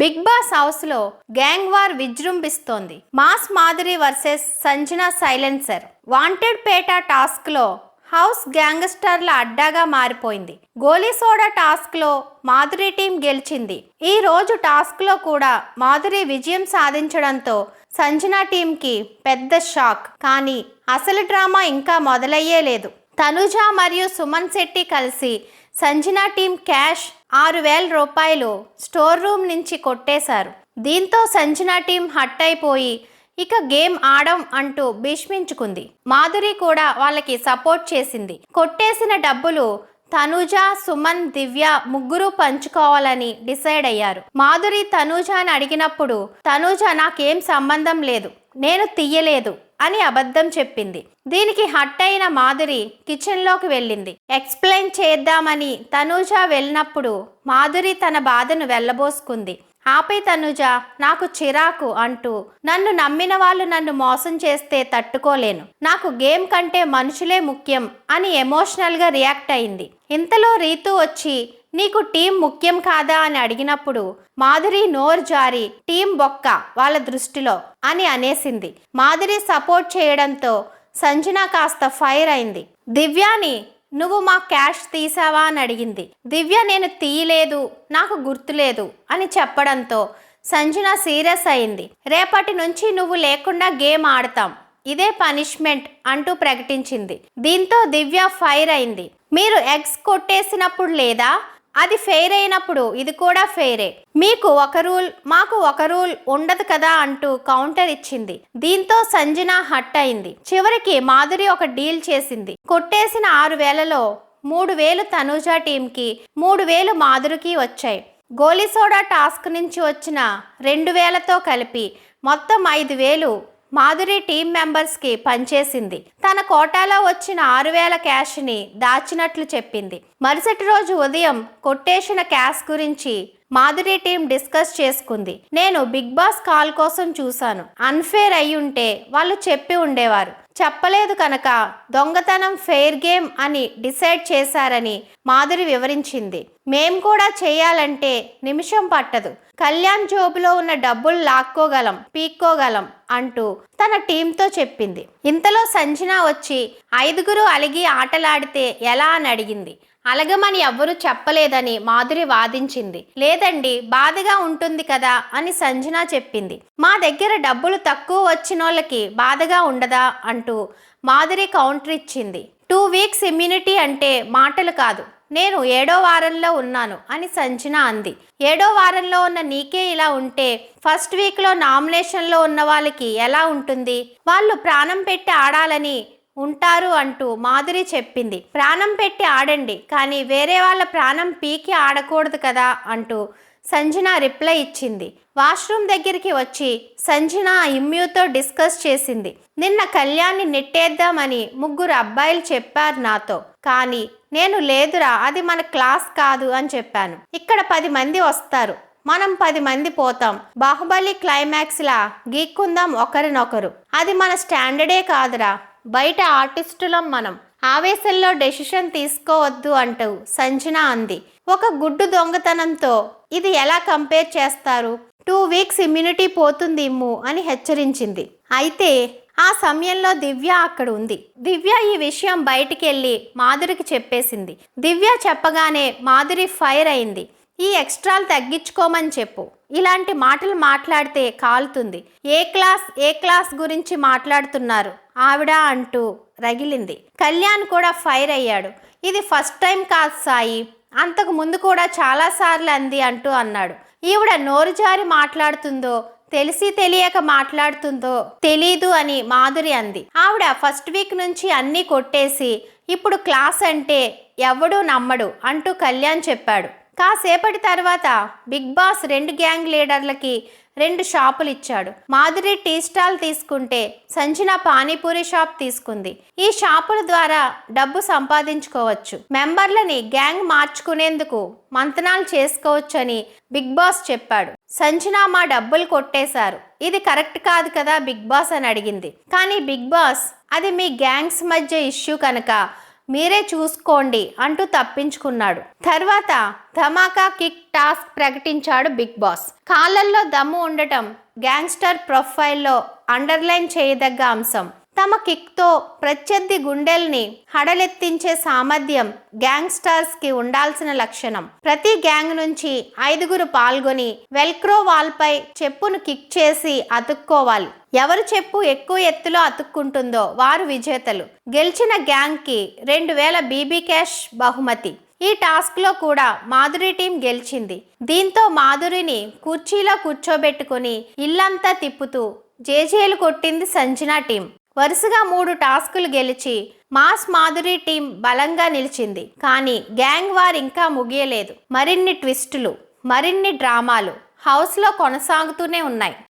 Big boss హౌస్లో gang war విజృంభిస్తోంది. Mass Madhuri versus Sanjana silencer. Wanted పేట టాస్క్లో house గ్యాంగ్స్టర్ల అడ్డాగా మారిపోయింది. గోలీ సోడా టాస్క్లో మాధురి టీం గెలిచింది. ఈ రోజు టాస్క్లో కూడా మాధురి విజయం సాధించడంతో సంజన టీంకి పెద్ద షాక్. కానీ అసలు డ్రామా ఇంకా మొదలయ్యే లేదు. తనుజ మరియు సుమన్ శెట్టి కలిసి సంజన టీం క్యాష్ ఆరు వేల రూపాయలు స్టోర్ రూమ్ నుంచి కొట్టేశారు. దీంతో సంజన టీం హట్ అయిపోయి ఇక గేమ్ ఆడం అంటూ భీష్మించుకుంది. మాధురి కూడా వాళ్ళకి సపోర్ట్ చేసింది. కొట్టేసిన డబ్బులు తనూజ సుమన్ దివ్య ముగ్గురు పంచుకోవాలని డిసైడ్ అయ్యారు. మాధురి తనూజని అడిగినప్పుడు తనూజ నాకేం సంబంధం లేదు. నేను తీయలేదు. అని అబద్ధం చెప్పింది. దీనికి హట్ అయిన మాధురి కిచెన్లోకి వెళ్ళింది. ఎక్స్ప్లెయిన్ చేద్దామని తనూజ వెళ్ళినప్పుడు మాధురి తన బాధను వెళ్ళబోసుకుంది. ఆపై తనుజ నాకు చిరాకు అంటూ నన్ను నమ్మిన వాళ్ళు నన్ను మోసం చేస్తే తట్టుకోలేను. నాకు గేమ్ కంటే మనుషులే ముఖ్యం అని ఎమోషనల్గా రియాక్ట్ అయింది. ఇంతలో రీతు వచ్చి నీకు టీం ముఖ్యం కాదా అని అడిగినప్పుడు మాధురి నోరు జారి టీం బొక్క వాళ్ళ దృష్టిలో అని అనేసింది. మాధురి సపోర్ట్ చేయడంతో సంజన కాస్త ఫైర్ అయింది. దివ్యాని నువ్వు మా క్యాష్ తీసావా అని అడిగింది. దివ్య నేను తీయలేదు నాకు గుర్తులేదు అని చెప్పడంతో సంజన సీరియస్ అయింది. రేపటి నుంచి నువ్వు లేకుండా గేమ్ ఆడతాం ఇదే పనిష్మెంట్ అంటూ ప్రకటించింది. దీంతో దివ్య ఫైర్ అయింది. మీరు ఎగ్స్ కొట్టేసినప్పుడు లేదా? అది ఫెయిర్ అయినప్పుడు ఇది కూడా ఫెయిరే మీకు ఒక రూల్ మాకు ఒక రూల్ ఉండదు కదా అంటూ కౌంటర్ ఇచ్చింది. దీంతో సంజన హట్ అయింది. చివరికి మాధురి ఒక డీల్ చేసింది. కొట్టేసిన ఆరు వేలలో మూడు వేలు తనూజ టీంకి మూడు వేలు మాధురికి వచ్చాయి. గోలిసోడా టాస్క్ నుంచి వచ్చిన రెండు వేలతో కలిపి మొత్తం ఐదు వేలు మాధురి టీం మెంబర్స్కి పనిచేసింది. తన కోటాలో వచ్చిన ఆరు వేల క్యాష్ని దాచినట్లు చెప్పింది. మరుసటి రోజు ఉదయం కొట్టేసిన క్యాష్ గురించి మాధురి టీం డిస్కస్ చేసుకుంది. నేను బిగ్ బాస్ కాల్ కోసం చూశాను. అన్ఫేర్ అయి ఉంటే వాళ్ళు చెప్పి ఉండేవారు. చెప్పలేదు కనుక దొంగతనం ఫెయిర్ గేమ్ అని డిసైడ్ చేశారని మాధురి వివరించింది. మేం కూడా చేయాలంటే నిమిషం పట్టదు. కళ్యాణ్ జోబులో ఉన్న డబ్బులు లాక్కోగలం పీక్కోగలం అంటూ తన టీంతో చెప్పింది. ఇంతలో సంజన వచ్చి ఐదుగురు అలిగి ఆటలాడితే ఎలా అని అడిగింది. అలగమని ఎవ్వరూ చెప్పలేదని మాధురి వాదించింది. లేదండి బాధగా ఉంటుంది కదా అని సంజన చెప్పింది. మా దగ్గర డబ్బులు తక్కువ వచ్చినోళ్ళకి బాధగా ఉండదా అంటూ మాధురి కౌంటర్ ఇచ్చింది. టూ వీక్స్ ఇమ్యూనిటీ అంటే మాటలు కాదు. నేను ఏడో వారంలో ఉన్నాను అని సంజన అంది. ఏడో వారంలో ఉన్న నీకే ఇలా ఉంటే ఫస్ట్ వీక్లో నామినేషన్లో ఉన్న వాళ్ళకి ఎలా ఉంటుంది? వాళ్ళు ప్రాణం పెట్టి ఆడాలని ఉంటారు అంటూ మాధురి చెప్పింది. ప్రాణం పెట్టి ఆడండి కానీ వేరే వాళ్ళ ప్రాణం పీకి ఆడకూడదు కదా అంటూ సంజన రిప్లై ఇచ్చింది. వాష్రూమ్ దగ్గరికి వచ్చి సంజన ఇమ్యూతో డిస్కస్ చేసింది. నిన్న కళ్యాణ్ని నెట్టేద్దామని ముగ్గురు అబ్బాయిలు చెప్పారు నాతో కానీ నేను లేదురా అది మన క్లాస్ కాదు అని చెప్పాను. ఇక్కడ పది మంది వస్తారు మనం పది మంది పోతాం. బాహుబలి క్లైమాక్స్ లా గీక్కుందాం ఒకరినొకరు. అది మన స్టాండర్డే కాదురా. బయట ఆర్టిస్టులం మనం. ఆవేశంలో డెసిషన్ తీసుకోవద్దు అంటూ సంజన అంది. ఒక గుడ్డు దొంగతనంతో ఇది ఎలా కంపేర్ చేస్తారు? టూ వీక్స్ ఇమ్యూనిటీ పోతుంది ఇమ్ము అని హెచ్చరించింది. అయితే ఆ సమయంలో దివ్య అక్కడ ఉంది. దివ్య ఈ విషయం బయటికెళ్ళి మాధురికి చెప్పేసింది. దివ్య చెప్పగానే మాధురి ఫైర్ అయింది. ఈ ఎక్స్ట్రాలు తగ్గించుకోమని చెప్పు. ఇలాంటి మాటలు మాట్లాడితే కాలుతుంది. ఏ క్లాస్ ఏ క్లాస్ గురించి మాట్లాడుతున్నారు? ఆవిడ అంటూ రగిలింది. కళ్యాణ్ కూడా ఫైర్ అయ్యాడు. ఇది ఫస్ట్ టైం కాదు సాయి. అంతకు ముందు కూడా చాలాసార్లు అంది అంటూ అన్నాడు. ఈవిడ నోరు జారి మాట్లాడుతుందో తెలిసి తెలియక మాట్లాడుతుందో తెలీదు అని మాధురి అంది. ఆవిడ ఫస్ట్ వీక్ నుంచి అన్నీ కొట్టేసి ఇప్పుడు క్లాస్ అంటే ఎవడూ నమ్మడు అంటూ కళ్యాణ్ చెప్పాడు. కాసేపటి తర్వాత బిగ్ బాస్ రెండు గ్యాంగ్ లీడర్లకి రెండు షాపులు ఇచ్చాడు. మాధురి టీ స్టాల్ తీసుకుంటే సంజన పానీపూరి షాప్ తీసుకుంది. ఈ షాపుల ద్వారా డబ్బు సంపాదించుకోవచ్చు. మెంబర్లని గ్యాంగ్ మార్చుకునేందుకు మంతనాలు చేసుకోవచ్చని బిగ్ బాస్ చెప్పాడు. సంజన మా డబ్బులు కొట్టేశారు. ఇది కరెక్ట్ కాదు కదా బిగ్ బాస్ అని అడిగింది. కానీ బిగ్ బాస్ అది మీ గ్యాంగ్స్ మధ్య ఇష్యూ కనుక మీరే చూసుకోండి అంటూ తప్పించుకున్నాడు. తర్వాత ధమాకా కిక్ టాస్క్ ప్రకటించాడు బిగ్ బాస్. కాళ్ళల్లో దమ్ము ఉండటం గ్యాంగ్స్టర్ ప్రొఫైల్లో అండర్లైన్ చేయదగ్గ అంశం. తమ కిక్తో ప్రత్యర్థి గుండెల్ని హడలెత్తించే సామర్థ్యం గ్యాంగ్స్టర్స్కి ఉండాల్సిన లక్షణం. ప్రతి గ్యాంగ్ నుంచి ఐదుగురు పాల్గొని వెల్క్రో వాల్పై చెప్పును కిక్ చేసి అతుక్కోవాలి. ఎవరు చెప్పు ఎక్కువ ఎత్తులో అతుక్కుంటుందో వారు విజేతలు. గెలిచిన గ్యాంగ్కి రెండు వేల బీబీ క్యాష్ బహుమతి. ఈ టాస్క్లో కూడా మాధురి టీం గెలిచింది. దీంతో మాధురిని కుర్చీలో కూర్చోబెట్టుకుని ఇల్లంతా తిప్పుతూ జేజేలు కొట్టింది సంజన టీం. వరుసగా మూడు టాస్కులు గెలిచి మాస్ మాధురి టీం బలంగా నిలిచింది. కానీ గ్యాంగ్ వార్ ఇంకా ముగియలేదు. మరిన్ని ట్విస్టులు మరిన్ని డ్రామాలు హౌస్లో కొనసాగుతూనే ఉన్నాయి.